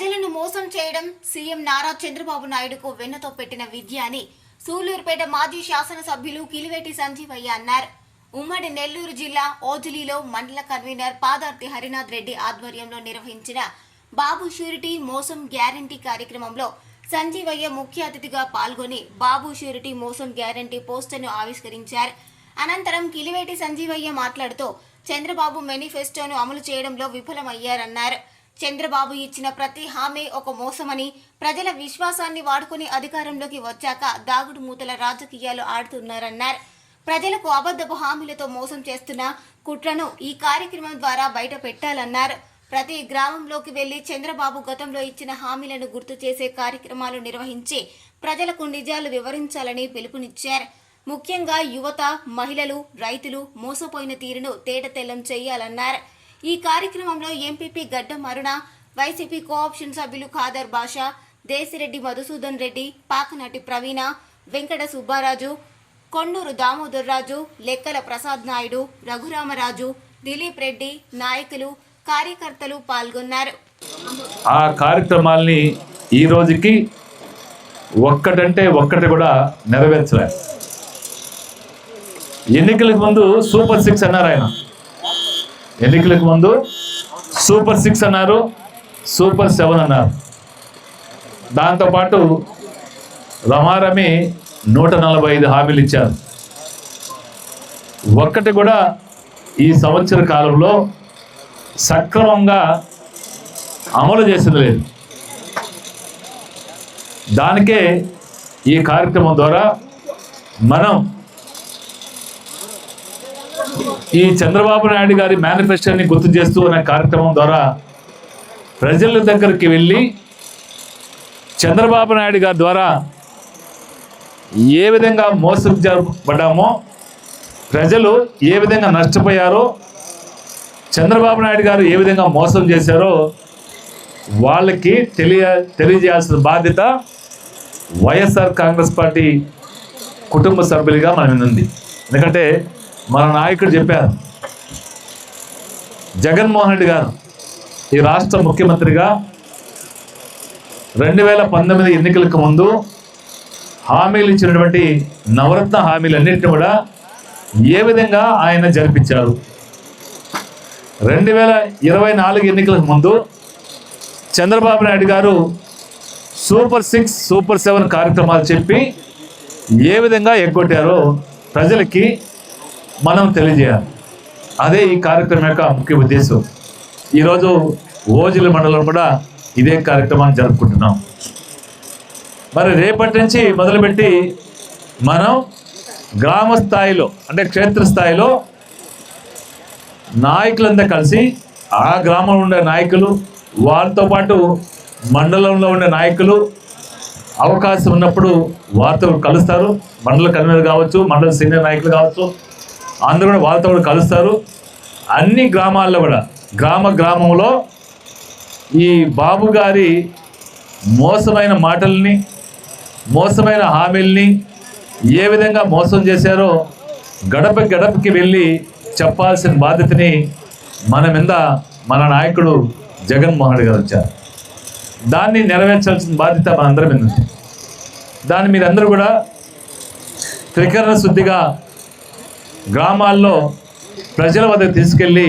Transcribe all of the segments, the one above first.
ప్రజలను మోసం చేయడం సీఎం నారా చంద్రబాబు నాయుడుకు వెన్నతో పెట్టిన విద్య అని సూలూరుపేట మాజీ శాసనసభ్యులు కిలివేటి సంజీవయ్య అన్నారు. ఉమ్మడి నెల్లూరు జిల్లా ఓజిలీలో మండల కన్వీనర్ పాదార్తి హరినాథ్ రెడ్డి ఆధ్వర్యంలో నిర్వహించిన బాబు షూరిటీ మోసం గ్యారంటీ కార్యక్రమంలో సంజీవయ్య ముఖ్య అతిథిగా పాల్గొని బాబు షూరిటీ మోసం గ్యారంటీ పోస్టర్ను ఆవిష్కరించారు. అనంతరం కిలివేటి సంజీవయ్య మాట్లాడుతూ చంద్రబాబు మేనిఫెస్టోను అమలు చేయడంలో విఫలమయ్యారన్నారు. చంద్రబాబు ఇచ్చిన ప్రతి హామీ ఒక మోసమని ప్రజల విశ్వాసాన్ని వాడుకుని అధికారంలోకి వచ్చాక దాగుడు మూతల రాజకీయాలు ఆడుతున్నారన్నారు. ప్రజలకు అబద్ధపు హామీలతో మోసం చేస్తున్న కుట్రను ఈ కార్యక్రమం ద్వారా బయట పెట్టాలన్నారు. ప్రతి గ్రామంలోకి వెళ్ళి చంద్రబాబు గతంలో ఇచ్చిన హామీలను గుర్తు చేసే కార్యక్రమాలు నిర్వహించి ప్రజలకు నిజాలు వివరించాలని పిలుపునిచ్చారు. ముఖ్యంగా యువత మహిళలు రైతులు మోసపోయిన తీరును తేటతెల్లం చేయాలన్నారు. ఈ కార్యక్రమంలో ఎంపీపీ గడ్డం అరుణ వైసీపీ కోఆప్షన్ సభ్యులు ఖాదర్ బాషా దేశిరెడ్డి మధుసూదన్ రెడ్డి పాకనాటి ప్రవీణ వెంకట సుబ్బారాజు కొండూరు దామోదర్ రాజు లెక్కల ప్రసాద్ నాయుడు రఘురామరాజు దిలీప్ రెడ్డి నాయకులు కార్యకర్తలు పాల్గొన్నారు. ఆ కార్యక్రమాల్ని ఈ రోజుకి ఒక్కటంటే ఒక్కటి కూడా నెరవేర్చలేదు. ఎన్నికలకు ముందు సూపర్ సిక్స్ అన్నారు ఆయన. ఎన్నికలకు ముందు సూపర్ సిక్స్ అన్నారు సూపర్ సెవెన్ అన్నారు. దాంతోపాటు రమారమి నూట నలభై ఐదు హామీలు ఇచ్చారు. ఒక్కటి కూడా ఈ సంవత్సర కాలంలో సక్రమంగా అమలు చేసింది లేదు. దానికే ఈ కార్యక్రమం ద్వారా మనం ఈ చంద్రబాబు నాయుడు గారి మేనిఫెస్టోని గుర్తు చేస్తూ అనే కార్యక్రమం ద్వారా ప్రజల దగ్గరికి వెళ్ళి చంద్రబాబు నాయుడు గారి ద్వారా ఏ విధంగా మోసం జరపడ్డామో ప్రజలు ఏ విధంగా నష్టపోయారో చంద్రబాబు నాయుడు గారు ఏ విధంగా మోసం చేశారో వాళ్ళకి తెలియ తెలియజేయాల్సిన బాధ్యత వైఎస్ఆర్ కాంగ్రెస్ పార్టీ కుటుంబ సభ్యులుగా మన ఉంది. ఎందుకంటే మన నాయకుడు చెప్పారు. జగన్మోహన్ రెడ్డి గారు ఈ రాష్ట్ర ముఖ్యమంత్రిగా రెండు వేల పంతొమ్మిది ఎన్నికలకు ముందు హామీలు ఇచ్చినటువంటి నవరత్న హామీలన్నింటినీ కూడా ఏ విధంగా ఆయన జరిపించారు. రెండు వేల ఇరవై నాలుగు ఎన్నికలకు ముందు చంద్రబాబు నాయుడు గారు సూపర్ సిక్స్ సూపర్ సెవెన్ కార్యక్రమాలు చెప్పి ఏ విధంగా ఎగ్గొట్టారో ప్రజలకి మనం తెలియజేయాలి. అదే ఈ కార్యక్రమం యొక్క ముఖ్య ఉద్దేశం. ఈరోజు ఓజుల మండలం కూడా ఇదే కార్యక్రమాన్ని జరుపుకుంటున్నాం. మరి రేపటి నుంచి మొదలుపెట్టి మనం గ్రామ స్థాయిలో అంటే క్షేత్ర స్థాయిలో నాయకులంతా కలిసి ఆ గ్రామంలో ఉండే నాయకులు వారితో పాటు మండలంలో ఉండే నాయకులు అవకాశం ఉన్నప్పుడు వారితో కలుస్తారు. మండల కన్వీనర్ కావచ్చు మండల సీనియర్ నాయకులు కావచ్చు అందరూ కూడా వాళ్ళతో కూడా కలుస్తారు. అన్ని గ్రామాల్లో కూడా గ్రామ గ్రామంలో ఈ బాబు గారి మోసమైన మాటల్ని మోసమైన హామీల్ని ఏ విధంగా మోసం చేశారో గడప గడపకి వెళ్ళి చెప్పాల్సిన బాధ్యతని మన మీద మన నాయకుడు జగన్మోహన్ రెడ్డి గారు వచ్చారు దాన్ని నెరవేర్చాల్సిన బాధ్యత మనందరి మీద ఉంది. దాన్ని మీరందరూ కూడా త్రికరణ శుద్ధిగా గ్రామాల్లో ప్రజల వద్ద తీసుకెళ్ళి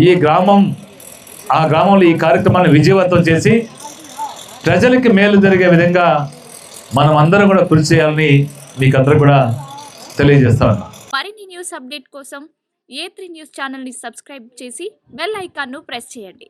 ఈ గ్రామం ఆ గ్రామంలో ఈ కార్యక్రమాన్ని విజయవంతం చేసి ప్రజలకి మేలు జరిగే విధంగా మనం అందరం కూడా కృషి చేయాలని మీకు అందరూ కూడా తెలియజేస్తాను మరిన్ని న్యూస్ అప్డేట్ కోసం ఏ త్రీ న్యూస్ ఛానల్ని సబ్స్క్రైబ్ చేసి బెల్ ఐకాన్ను ప్రెస్ చేయండి.